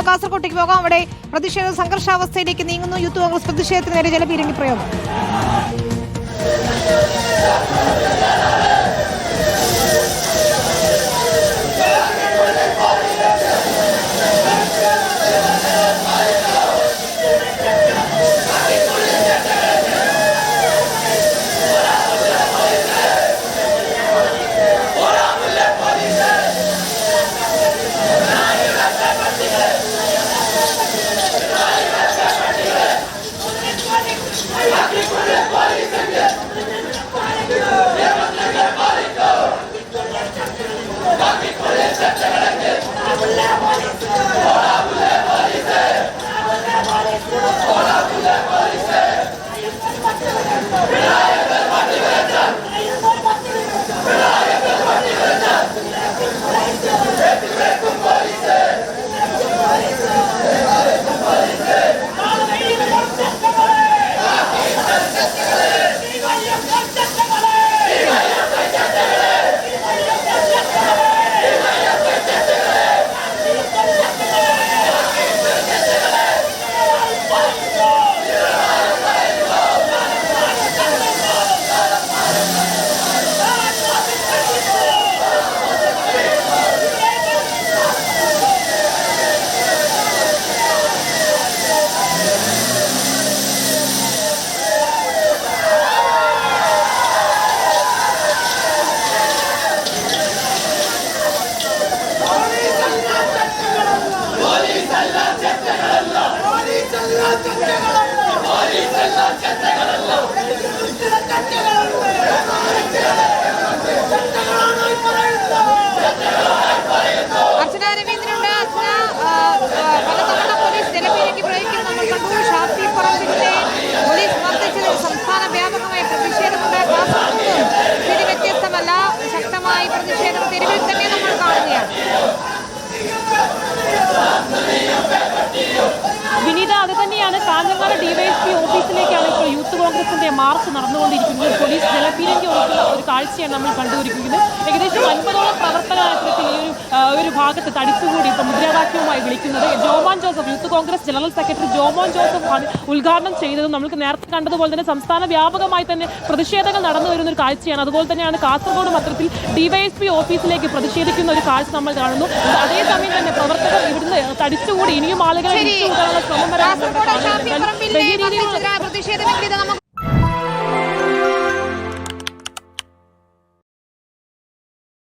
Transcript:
നമുക്ക് കാസർകോട്ടേക്ക് പോകാം. അവിടെ പ്രതിഷേധ സംഘർഷാവസ്ഥയിലേക്ക് നീങ്ങുന്നു. യൂത്ത് കോൺഗ്രസ് പ്രതിഷേധത്തിന് നേരെ ജലപീരങ്കി പ്രയോഗം. കാഞ്ഞങ്ങാട് ഡിവൈഎസ്പി ഓഫീസിലേക്കാണ് ഇപ്പോൾ യൂത്ത് കോൺഗ്രസിന്റെ മാർച്ച് നടന്നുകൊണ്ടിരിക്കുന്നത്. പോലീസ് ജലപീരങ്കി ഒഴിക്കുന്ന കാഴ്ചയാണ് നമ്മൾ കണ്ടുകൊണ്ടിരിക്കുന്നത്. ഏകദേശം അൻപതോളം പ്രവർത്തകരാണ് ഇത്തരത്തിൽ ഈ ഒരു ഒരു ഭാഗത്ത് തടിച്ചുകൂടി ഇപ്പം മുദ്രാവാക്യവുമായി വിളിക്കുന്നത്. Jomon Joseph youth Congress general secretary Jomon Joseph ആണ് ഉദ്ഘാടനം ചെയ്തത് നമ്മൾക്ക് നേരത്തെ കണ്ടതുപോലെ തന്നെ സംസ്ഥാന വ്യാപകമായി തന്നെ പ്രതിഷേധങ്ങൾ നടന്നു വരുന്ന ഒരു കാഴ്ചയാണ്. അതുപോലെ തന്നെയാണ് കാസർഗോഡ് മത്രത്തിൽ ഡിവൈഎസ്പി ഓഫീസിലേക്ക് പ്രതിഷേധിക്കുന്ന ഒരു കാഴ്ച നമ്മൾ കാണുന്നു. അതേസമയം തന്നെ പ്രവർത്തകർ ഇവിടുന്ന് തടിച്ചുകൂടി ഇനിയും ആളുകളെ വലിയ രീതിയിലുള്ള